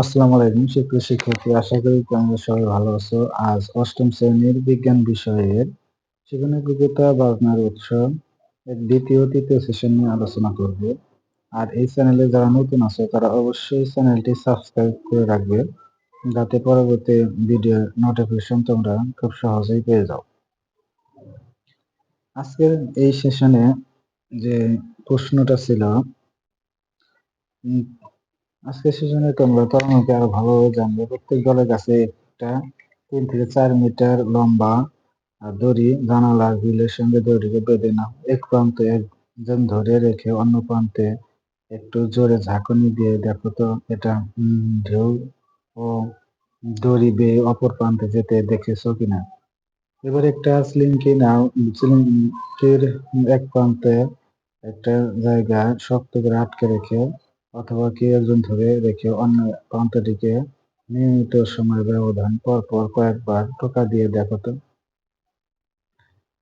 আসসালামু আলাইকুম শিক্ষক শিক্ষার্থী, আশা করি তোমরা সবাই ভালো আছো। আজ অষ্টম শ্রেণির বিজ্ঞান বিষয়ের সেখানে যোগ্যতা বাজনার উৎস এর দ্বিতীয় তৃতীয় সেশন নিয়ে আলোচনা করব। আর এই চ্যানেলে যারা নতুন আছে, তারা অবশ্যই চ্যানেলটি সাবস্ক্রাইব করে রাখবে, যাতে পরবর্তী ভিডিও নোটিফিকেশন তোমরা খুব সহজেই পেয়ে যাও। আজকের এই সেশনে যে প্রশ্নটা ছিল আজকে সেজন্য তোমরা তরঙ্গকে আরও ভালোভাবে জানবে। প্রত্যেক দলের কাছে একটা তিন থেকে চার মিটার লম্বা দড়ি, জানালার গ্রিলের সঙ্গে দড়িকে বেঁধে নাও। এক প্রান্তে একজন ধরে রেখে অন্য প্রান্তে একটু জোরে ঝাঁকুনি দিয়ে দেখো তো এটা ঢেউ ও দড়ি বেয়ে অপর প্রান্তে যেতে দেখেছ কিনা? এবার একটা স্লিংকি নাও। স্লিংকির এক প্রান্তে একটা জায়গা শক্ত করে আটকে রেখে অথবা কেউ একজন ধরে রেখে অন্য প্রান্তটিকে নিয়মিত সময় ব্যবধান পর পর কয়েকবার টোকা দিয়ে দেখো তো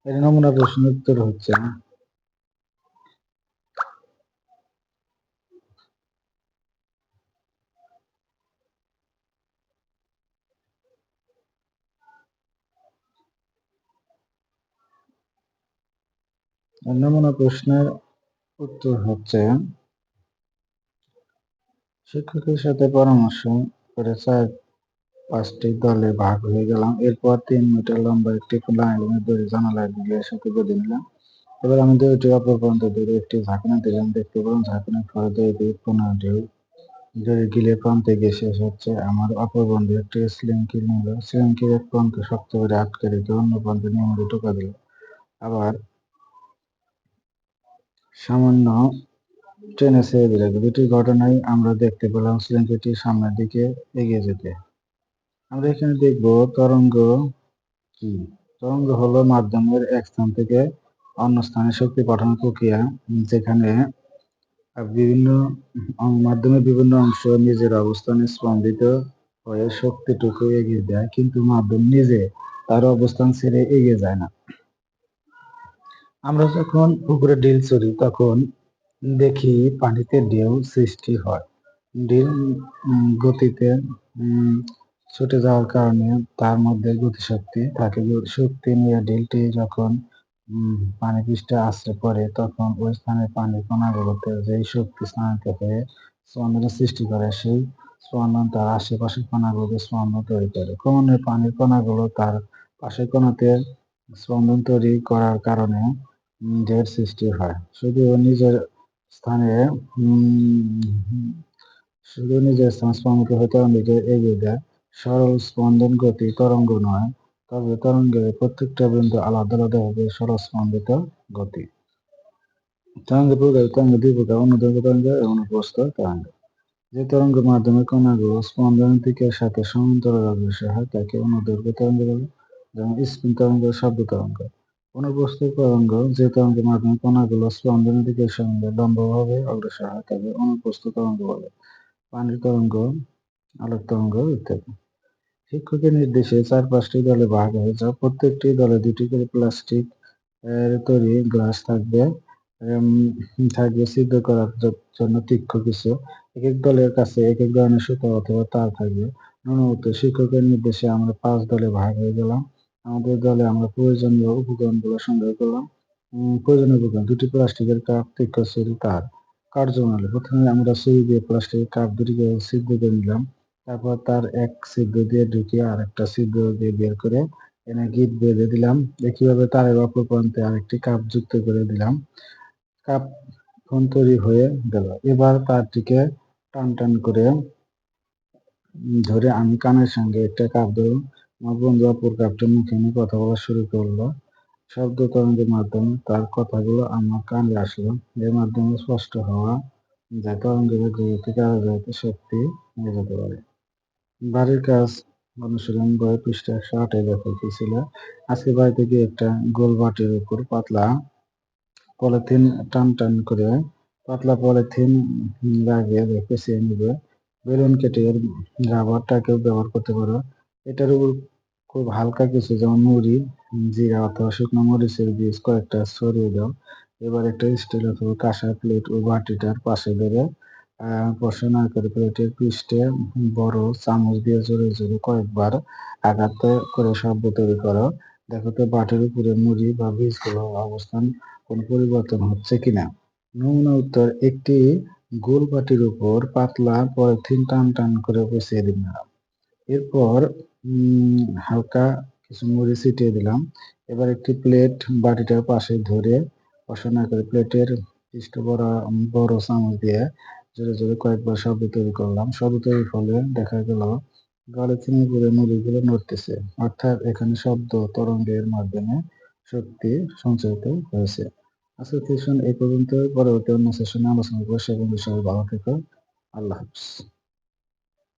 নমুনা প্রশ্নের উত্তর হচ্ছে নমুনা প্রশ্নের উত্তর হচ্ছে শিক্ষকের সাথে পরামর্শ করে চার পাঁচটি দলে ভাগ হয়ে গেলাম। এরপর তিন মিটার লম্বা একটি খোলা লাইনের দড়ি জানালার দিকের সাথে বেঁধে নিলাম। এবার আমি দড়িটি অপর পর্যন্ত দূরে একটি ঝাঁকুনি দিলাম। দেখতে পেলাম ঝাঁকুনির ফলে দড়িটি পনেরোটি দড়ি গিলে প্রান্তে গিয়ে শেষ হচ্ছে। আমার অপর বন্ধু একটি স্লিংকি নিল। স্লিংকির এক প্রান্ত শক্ত করে আটকে রেখে অন্য প্রান্তে নিয়মিত টোকা দিল। আবার সামান্য ট্রেনে ছেড়ে দিল দুটি ঘটনায় আমরা দেখতে পেলাম সিলিন্ডারটি সামনের দিকে এগিয়ে যেতে। আমরা এখানে দেখব তরঙ্গ কি? তরঙ্গ হলো মাধ্যমের এক স্থান থেকে অন্য স্থানে শক্তি পাঠানোর প্রক্রিয়া, যেখানে বিভিন্ন মাধ্যমের বিভিন্ন অংশ নিজের অবস্থানে স্পন্দিত হয়ে শক্তিটুকু এগিয়ে দেয়, কিন্তু মাধ্যম নিজে তার অবস্থান ছেড়ে এগিয়ে যায় না। আমরা যখন পুকুরে ডিল চড়ি তখন দেখি পানিতে ঢেউ সৃষ্টি হয়। ডিল গতিতে ছুটে যাওয়ার কারণে তার মধ্যে গতিশক্তি থাকে। শক্তি নিয়ে ডিলটি যখন পানি পৃষ্ঠে আশ্রে পড়ে, তখন ওই স্থানে পানির কণাগুলোতে যেই শক্তি স্থানান্তর হয়ে স্পন্দনের সৃষ্টি করে, সেই স্পন্দন তার আশেপাশের কণাগুলোতে স্পন্দন তৈরি করে। ক্রমান্বয়ে পানির কণাগুলো তার পাশের কণাতে স্পন্দন তৈরি করার কারণে ঢেউর সৃষ্টি হয়। শুধু নিজের স্থানে নিজের স্পন্দন নিজে এগিয়ে দেয়। সরল স্পন্দন গতি তরঙ্গ নয়, তবে তরঙ্গের প্রত্যেকটা বিন্দু আলাদা আলাদা হবে সরল স্পন্দিত গতি। তরঙ্গের প্রকার তরঙ্গ, দুই প্রকার অনুদৈর্ঘ্য তরঙ্গ তরঙ্গ যে তরঙ্গের মাধ্যমে কণাগুলো স্পন্দনের দিকের সাথে সমান্তরাল অগ্রসর হয়, তাকে অনুদৈর্ঘ্য তরঙ্গ বলে, যেমন স্পিন তরঙ্গ, শব্দ তরঙ্গ। অনুপ্রস্থ তরঙ্গ যে তরঙ্গের মাধ্যমে কণাগুলো স্পন্দনের দিকের সঙ্গে লম্বভাবে অগ্রসর হয়, তাকে অনুপ্রস্থ তরঙ্গ বলে। পানির তরঙ্গ আলোক তরঙ্গ ইত্যাদি। শিক্ষকের নির্দেশে চার পাঁচটি দলে ভাগ হয়ে যাও প্রত্যেকটি দলে দুটি করে প্লাস্টিক তৈরি গ্লাস থাকবে থাকবে সিদ্ধ করার জন্য তীক্ষ্ণ কিছু। এক এক দলের কাছে এক এক ধরনের সুতা অথবা তার থাকবে। ন্যূনতম শিক্ষকের নির্দেশে আমরা পাঁচ দলে ভাগ হয়ে গেলাম। আমাদের দলে আমরা প্রয়োজনীয় উপকরণগুলো সংগ্রহ করলাম। প্রয়োজনীয় উপকরণ দুটি প্লাস্টিকের কাপ ছুরি তার। কার্যমালী প্রথমে আমরা ছুরি দিয়ে প্লাস্টিকের কাপ দুটিকে সিদ্ধ করে নিলাম। তারপর তার এক ছিদ্র দিয়ে ঢুকিয়ে আর একটা ছিদ্র দিয়ে বের করে এনে গিট বেঁধে দিলাম। একইভাবে তারের অপর প্রান্তে আরেকটি কাপ যুক্ত করে দিলাম। কাপ ফোন তৈরি হয়ে গেল। এবার তারটিকে টান টান করে ধরে আমি কানের সঙ্গে একটা কাপ ধরুন। আমার বন্ধু অপর কাপটির মুখে নিয়ে কথা বলা শুরু করল। শব্দ তরঙ্গের মাধ্যমে তার কথাগুলো আমার কানে আসলো। এর মাধ্যমে স্পষ্ট হওয়া যায় তরঙ্গের থেকে আরও শক্তি নিয়ে যেতে পারে। বাড়ির কাজ অনুশীলন বই পৃষ্ঠা একশো আটে দেখাইতেছিল আজকে বাড়ি থেকে একটা গোল বাটির উপর পাতলা পলিথিন টান টান করে পাতলা পলিথিন লাগিয়ে পেঁচিয়ে নিবে। বেলুন কেটে রাবারটাকেও ব্যবহার করতে পারো। এটার উপর খুব হালকা কিছু, যেমন মুড়ি, জিরা অথবা শুকনো মরিচের বীজ কয়েকটা ছড়িয়ে দাও। এবার একটা স্টিল অথবা কাঁসা প্লেট ও বাটিটার পাশে ধরে প্রশ্ন করে প্লেটের পৃষ্ঠে বড় চামচ দিয়ে জোরে জোরে কয়েকবার আঘাত করে শব্দ তৈরি করো। দেখো তো বাটির উপরে মুড়ি বা বীজগুলোর অবস্থান কোনো পরিবর্তন হচ্ছে কিনা। নমুনা উত্তর, একটি গোল বাটির উপর পাতলা পলিথিন টান টান করে বসিয়ে দিলাম এরপর হালকা কিছু মুড়ি ছিটিয়ে দিলাম। এবার একটি প্লেট বাটিটার পাশে ধরে বসানো করে প্লেটের পৃষ্ঠ বড় বড় চামচ দিয়ে জোরে জোরে কয়েকবার শব্দ তৈরি করলাম। শব্দ তৈরির ফলে দেখা গেল পলিথিনের উপরে মুড়িগুলো নড়তেছে। অর্থাৎ এখানে শব্দ তরঙ্গের মাধ্যমে শক্তি সঞ্চারিত হয়েছে। আজকের সেশন এই পর্যন্ত পরবর্তী অন্য সেশনে আলোচনা করব। সে বন্ধু সবাই ভালো থেকো। আল্লাহ হাফিজ।